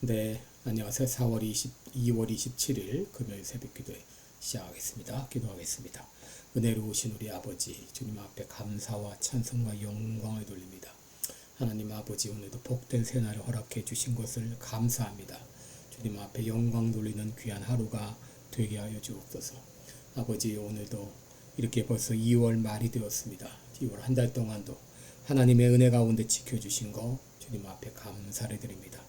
네, 안녕하세요. 4월 20, 2월 27일 금요일 새벽 기도 시작하겠습니다. 기도하겠습니다. 은혜로우신 우리 아버지 주님 앞에 감사와 찬송과 영광을 돌립니다. 하나님 아버지 오늘도 복된 새날을 허락해 주신 것을 감사합니다. 주님 앞에 영광 돌리는 귀한 하루가 되게 하여 주옵소서. 아버지 오늘도 이렇게 벌써 2월 말이 되었습니다. 2월 한 달 동안도 하나님의 은혜 가운데 지켜주신 거 주님 앞에 감사를 드립니다.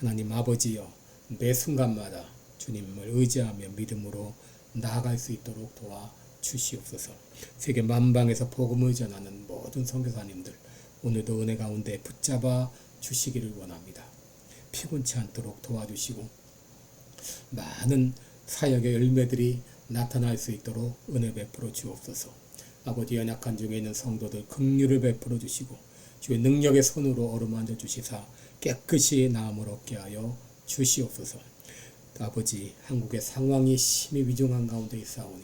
하나님 아버지여 매 순간마다 주님을 의지하며 믿음으로 나아갈 수 있도록 도와 주시옵소서. 세계 만방에서 복음을 전하는 모든 선교사님들 오늘도 은혜 가운데 붙잡아 주시기를 원합니다. 피곤치 않도록 도와주시고 많은 사역의 열매들이 나타날 수 있도록 은혜 베풀어 주옵소서. 아버지 연약한 중에 있는 성도들 긍휼을 베풀어 주시고 주의 능력의 손으로 어루만져 주시사 깨끗이 나음을 얻게 하여 주시옵소서. 아버지 한국의 상황이 심히 위중한 가운데 있사오니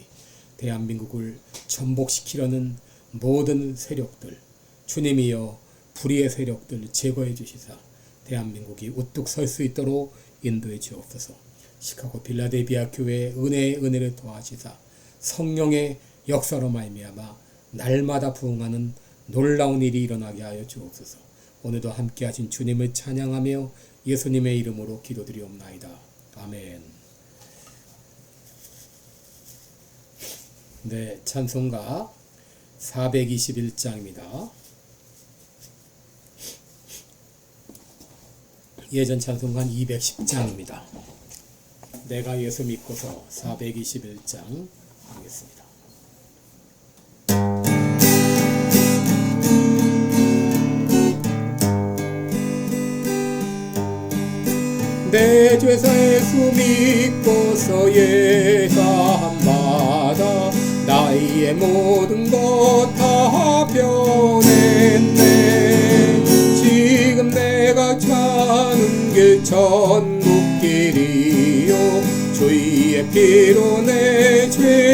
대한민국을 전복시키려는 모든 세력들 주님이여 불의의 세력들 제거해 주시사 대한민국이 우뚝 설 수 있도록 인도해 주옵소서. 시카고 빌라델비아 교회의 은혜의 은혜를 도와시사 성령의 역사로 말미암아 날마다 부응하는 놀라운 일이 일어나게 하여 주옵소서. 오늘도 함께 하신 주님을 찬양하며 예수님의 이름으로 기도드리옵나이다. 아멘. 네, 찬송가 421장입니다. 예전 찬송가 210장입니다. 내가 예수 믿고서 421장 하겠습니다. 내 죄사 예수 믿고서 예사함마다 나의 모든 것 다 변했네. 지금 내가 가는 길 천국길이요. 주의 피로 내 죄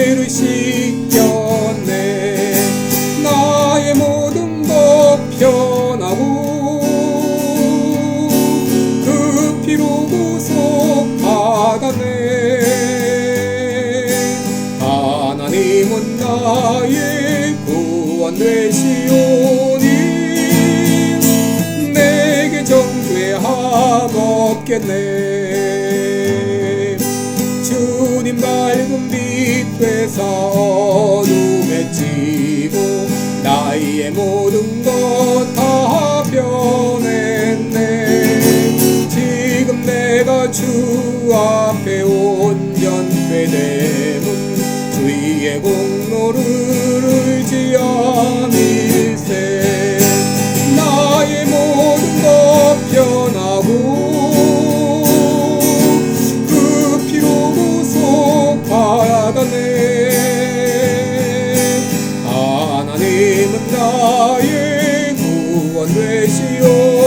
주 앞에 되문 주의 공로를 의지함일세. 나의 모든 것 변하고 그 피로 구속받았네 하나님은 나의 구원 되시오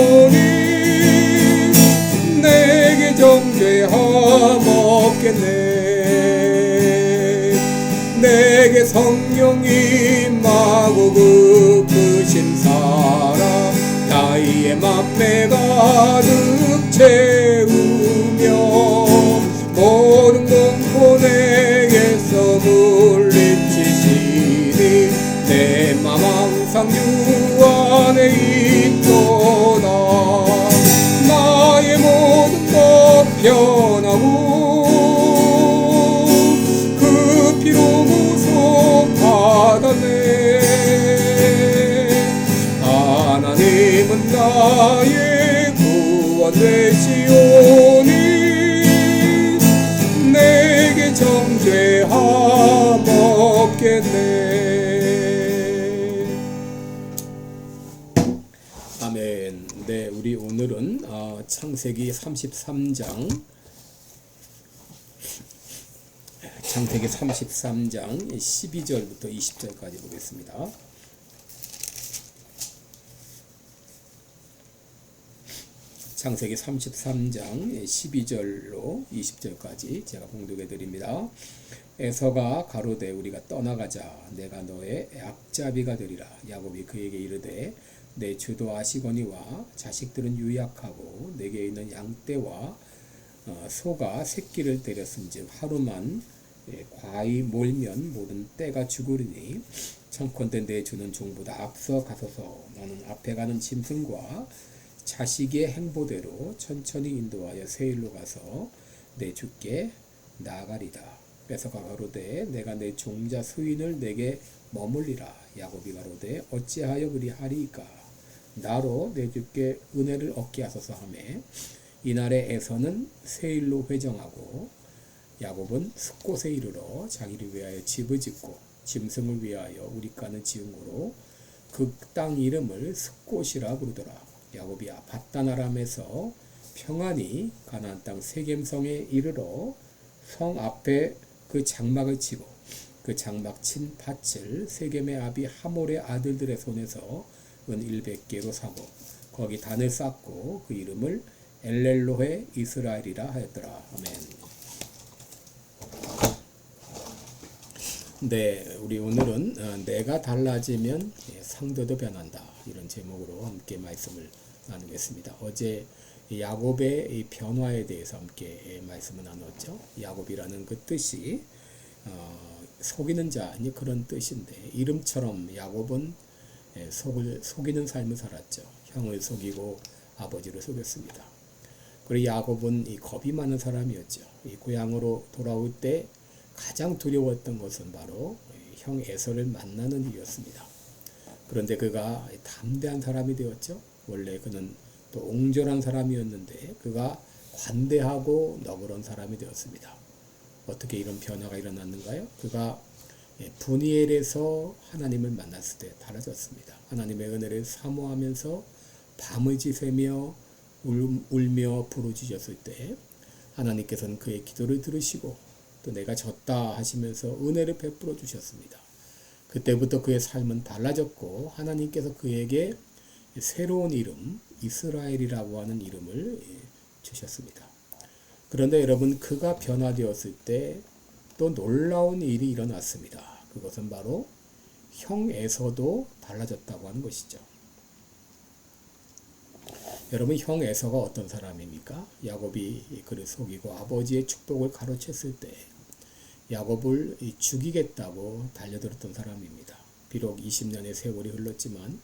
성령이 그 크신 사랑 나의 맘에 가득 채우 정죄함 없겠네. 아멘. 네 우리 오늘은 어, 창세기 33장. 창세기 33장 12절부터 20절까지 보겠습니다. 창세기 33장 12절로 20절까지 제가 봉독해 드립니다. 에서가 가로되 우리가 떠나가자. 내가 너의 약자비가 되리라. 야곱이 그에게 이르되 내 주도 아시거니와. 자식들은 유약하고 내게 있는 양떼와 어, 소가 새끼를 때렸은즉 하루만 예, 과히 몰면 모든 때가 죽으리니 청컨대 내 주는 종보다 앞서 가소서. 너는 앞에 가는 짐승과 자식의 행보대로 천천히 인도하여 세일로 가서 내 주께 나아가리다. 뺏어가 가로되 내가 내 종자 수인을 내게 머물리라. 야곱이 가로되 어찌하여 그리 하리이까. 나로 내 주께 은혜를 얻게 하소서 하매 이날에 에서는 세일로 회정하고 야곱은 숫곳에 이르러 자기를 위하여 집을 짓고 짐승을 위하여 우리가는 지은 고로 그 땅 이름을 숫곳이라 부르더라. 야곱이 바다나람에서 평안히 가나안 땅 세겜성에 이르러 성 앞에 그 장막을 치고 그 장막 친 밭을 세겜의 아비 하몰의 아들들의 손에서 은 100개로 사고 거기 단을 쌓고 그 이름을 엘렐로헤 이스라엘이라 하였더라. 아멘. 네, 우리 오늘은 어, 내가 달라지면 예, 상대도 변한다 이런 제목으로 함께 말씀을 나누겠습니다. 어제 이 야곱의 이 변화에 대해서 함께 예, 말씀을 나눴죠. 야곱이라는 그 뜻이 어, 속이는 자 아니 그런 뜻인데 이름처럼 야곱은 예, 속을 속이는 삶을 살았죠. 형을 속이고 아버지를 속였습니다. 그리고 야곱은 이 겁이 많은 사람이었죠. 이 고향으로 돌아올 때 가장 두려웠던 것은 바로 형 에서를 만나는 일이었습니다. 그런데 그가 담대한 사람이 되었죠. 원래 그는 또 옹졸한 사람이었는데 그가 관대하고 너그러운 사람이 되었습니다. 어떻게 이런 변화가 일어났는가요? 그가 분이엘에서 하나님을 만났을 때 달라졌습니다. 하나님의 은혜를 사모하면서 밤을 지새며 울며 부르짖었을 때 하나님께서는 그의 기도를 들으시고 또 내가 졌다 하시면서 은혜를 베풀어 주셨습니다. 그때부터 그의 삶은 달라졌고 하나님께서 그에게 새로운 이름 이스라엘이라고 하는 이름을 주셨습니다. 그런데 여러분 그가 변화되었을 때 또 놀라운 일이 일어났습니다. 그것은 바로 형에서도 달라졌다고 하는 것이죠. 여러분 형 에서가 어떤 사람입니까? 야곱이 그를 속이고 아버지의 축복을 가로챘을 때 야곱을 죽이겠다고 달려들었던 사람입니다. 비록 20년의 세월이 흘렀지만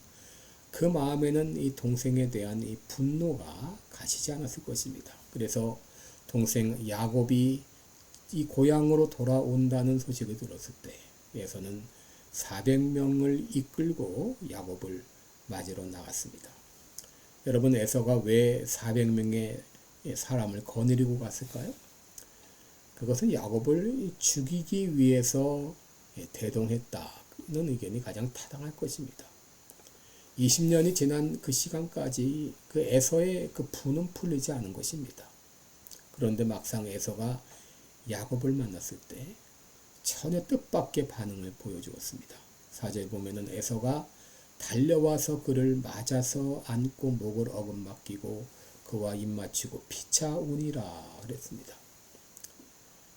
그 마음에는 이 동생에 대한 이 분노가 가시지 않았을 것입니다. 그래서 동생 야곱이 이 고향으로 돌아온다는 소식을 들었을 때에서는 400명을 이끌고 야곱을 맞으러 나갔습니다. 여러분 에서가 왜 400명의 사람을 거느리고 갔을까요? 그것은 야곱을 죽이기 위해서 대동했다는 의견이 가장 타당할 것입니다. 20년이 지난 그 시간까지 그 에서의 그 분은 풀리지 않은 것입니다. 그런데 막상 에서가 야곱을 만났을 때 전혀 뜻밖의 반응을 보여주었습니다. 사절 보면은 에서가 달려와서 그를 맞아서 안고 목을 어금맞기고 그와 입맞추고 피차우니라 그랬습니다.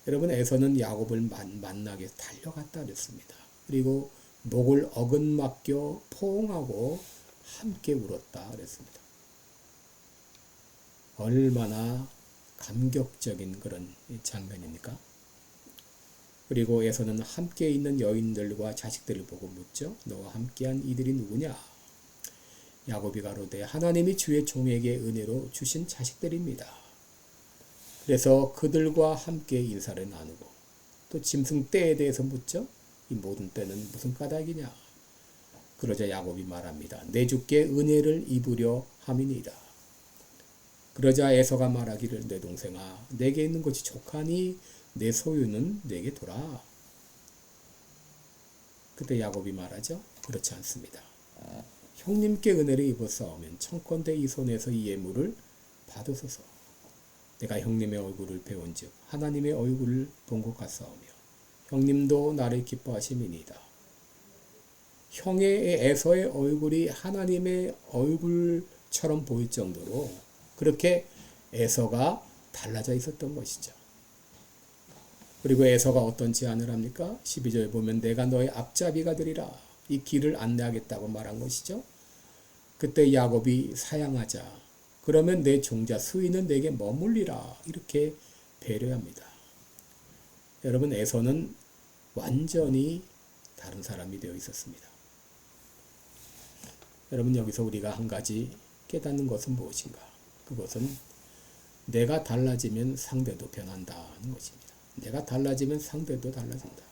여러분 에서는 야곱을 만 나게 달려갔다 그랬습니다. 그리고 목을 어긋맞겨 포옹하고 함께 울었다 그랬습니다. 얼마나 감격적인 그런 장면입니까? 그리고 에서는 함께 있는 여인들과 자식들을 보고 묻죠. 너와 함께한 이들이 누구냐? 야곱이 가로되 하나님이 주의 종에게 은혜로 주신 자식들입니다. 그래서 그들과 함께 인사를 나누고 또 짐승 떼에 대해서 묻죠. 이 모든 때는 무슨 까닭이냐? 그러자 야곱이 말합니다. 내 주께 은혜를 입으려 함이니이다. 그러자 에서가 말하기를 내 동생아 내게 있는 것이 족하니 내 소유는 내게 돌아. 그때 야곱이 말하죠. 그렇지 않습니다. 형님께 은혜를 입었사오면 청컨대 이 손에서 이 예물을 받으소서. 내가 형님의 얼굴을 배운즉 하나님의 얼굴을 본 것 같사오며 형님도 나를 기뻐하심이니이다. 형의 에서의 얼굴이 하나님의 얼굴처럼 보일 정도로 그렇게 에서가 달라져 있었던 것이죠. 그리고 에서가 어떤 제안을 합니까? 12절 보면 내가 너의 앞잡이가 되리라. 이 길을 안내하겠다고 말한 것이죠. 그때 야곱이 사양하자 그러면 내 종자 수인은 내게 머물리라. 이렇게 배려합니다. 여러분 에서는 완전히 다른 사람이 되어 있었습니다. 여러분 여기서 우리가 한 가지 깨닫는 것은 무엇인가? 그것은 내가 달라지면 상대도 변한다는 것입니다. 내가 달라지면 상대도 달라진다.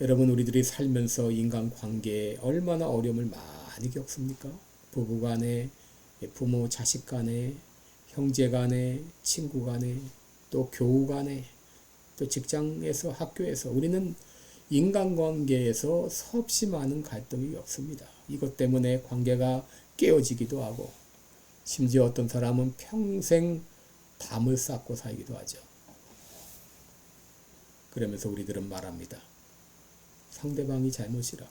여러분 우리들이 살면서 인간 관계에 얼마나 어려움을 많이 겪습니까? 부부 간에 부모 자식 간에 형제 간에 친구 간에 또 교우 간에 또 직장에서 학교에서 우리는 인간관계에서 수없이 많은 갈등이 없습니다. 이것 때문에 관계가 깨어지기도 하고 심지어 어떤 사람은 평생 담을 쌓고 살기도 하죠. 그러면서 우리들은 말합니다. 상대방이 잘못이라고.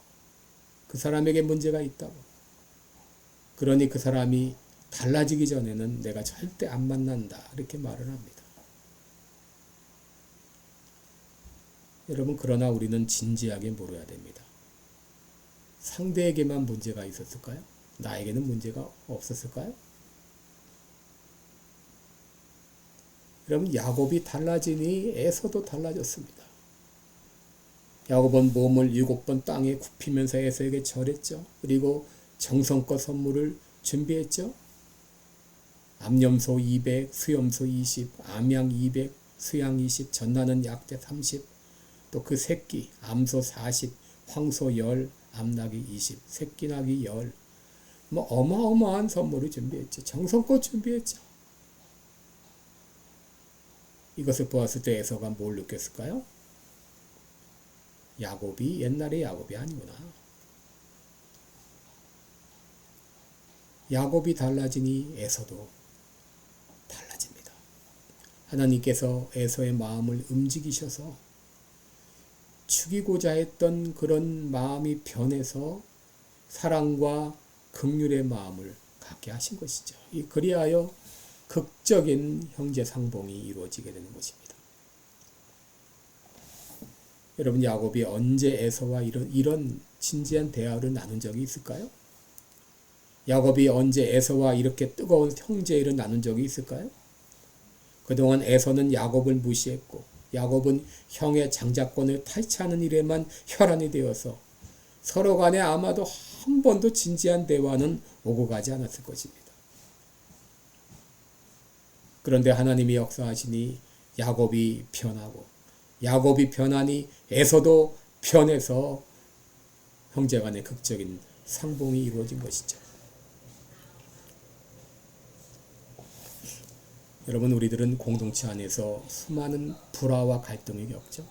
그 사람에게 문제가 있다고. 그러니 그 사람이 달라지기 전에는 내가 절대 안 만난다. 이렇게 말을 합니다. 여러분, 그러나 우리는 진지하게 물어야 됩니다. 상대에게만 문제가 있었을까요? 나에게는 문제가 없었을까요? 여러분, 야곱이 달라지니 에서도 달라졌습니다. 야곱은 몸을 일곱 번 땅에 굽히면서 에서에게 절했죠. 그리고 정성껏 선물을 준비했죠. 암염소 200, 수염소 20, 암양 200, 수양 20, 전나는 약대 30, 또 그 새끼 암소 40, 황소 10, 암낙이 20, 새끼낙이 10. 뭐 어마어마한 선물을 준비했죠. 정성껏 준비했죠. 이것을 보았을 때 에서가 뭘 느꼈을까요? 야곱이 옛날의 야곱이 아니구나. 야곱이 달라지니 에서도 달라집니다. 하나님께서 에서의 마음을 움직이셔서 죽이고자 했던 그런 마음이 변해서 사랑과 극률의 마음을 갖게 하신 것이죠. 이 그리하여 극적인 형제 상봉이 이루어지게 되는 것입니다. 여러분 야곱이 언제 에서와 이런 이런 진지한 대화를 나눈 적이 있을까요? 야곱이 언제 에서와 이렇게 뜨거운 형제를 나눈 적이 있을까요? 그동안 에서는 야곱을 무시했고 야곱은 형의 장자권을 탈취하는 일에만 혈안이 되어서 서로 간에 아마도 한 번도 진지한 대화는 오고 가지 않았을 것입니다. 그런데 하나님이 역사하시니 야곱이 변하고 야곱이 변하니 에서도 변해서 형제간의 극적인 상봉이 이루어진 것이죠. 여러분 우리들은 공동체 안에서 수많은 불화와 갈등을 겪죠.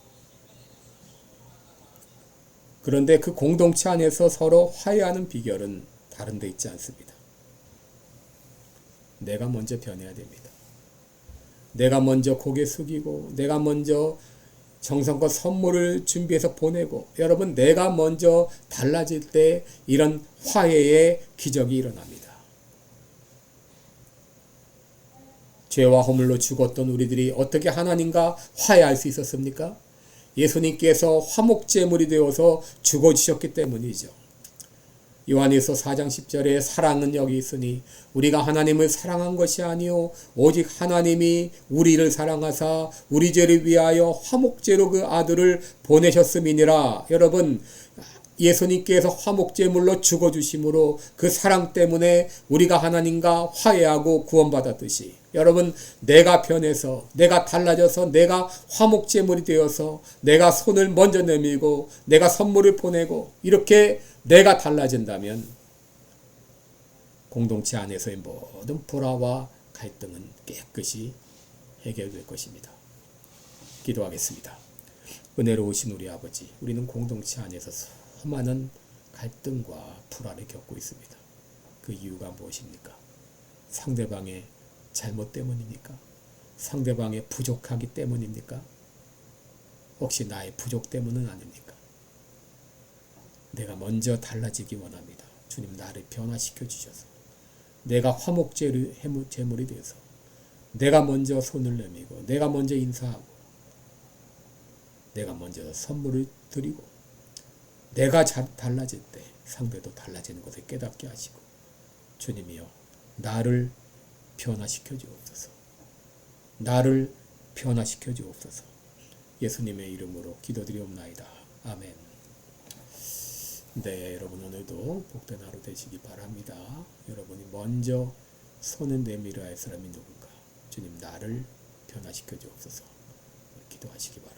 그런데 그 공동체 안에서 서로 화해하는 비결은 다른 데 있지 않습니다. 내가 먼저 변해야 됩니다. 내가 먼저 고개 숙이고 내가 먼저 정성껏 선물을 준비해서 보내고 여러분 내가 먼저 달라질 때 이런 화해의 기적이 일어납니다. 죄와 허물로 죽었던 우리들이 어떻게 하나님과 화해할 수 있었습니까? 예수님께서 화목제물이 되어서 죽어지셨기 때문이죠. 요한에서 4장 10절에 사랑은 여기 있으니 우리가 하나님을 사랑한 것이 아니요 오직 하나님이 우리를 사랑하사 우리 죄를 위하여 화목제로 그 아들을 보내셨음이니라. 여러분 예수님께서 화목제물로 죽어 주심으로 그 사랑 때문에 우리가 하나님과 화해하고 구원받았듯이 여러분 내가 변해서 내가 달라져서 내가 화목제물이 되어서 내가 손을 먼저 내밀고 내가 선물을 보내고 이렇게 내가 달라진다면 공동체 안에서의 모든 불화와 갈등은 깨끗이 해결될 것입니다. 기도하겠습니다. 은혜로우신 우리 아버지, 우리는 공동체 안에서 수많은 갈등과 불화를 겪고 있습니다. 그 이유가 무엇입니까? 상대방의 잘못 때문입니까? 상대방의 부족하기 때문입니까? 혹시 나의 부족 때문은 아닙니까? 내가 먼저 달라지기 원합니다. 주님 나를 변화시켜 주셔서 내가 화목제를 제물이 되어서 내가 먼저 손을 내밀고 내가 먼저 인사하고 내가 먼저 선물을 드리고 내가 잘 달라질 때 상대도 달라지는 것을 깨닫게 하시고 주님이여 나를 변화시켜 주옵소서. 나를 변화시켜 주옵소서. 예수님의 이름으로 기도드리옵나이다. 아멘. 네, 여러분 오늘도 복된 하루 되시기 바랍니다. 여러분이 먼저 손을 내밀어야 할 사람이 누굴까? 주님 나를 변화시켜 주옵소서. 기도하시기 바랍니다.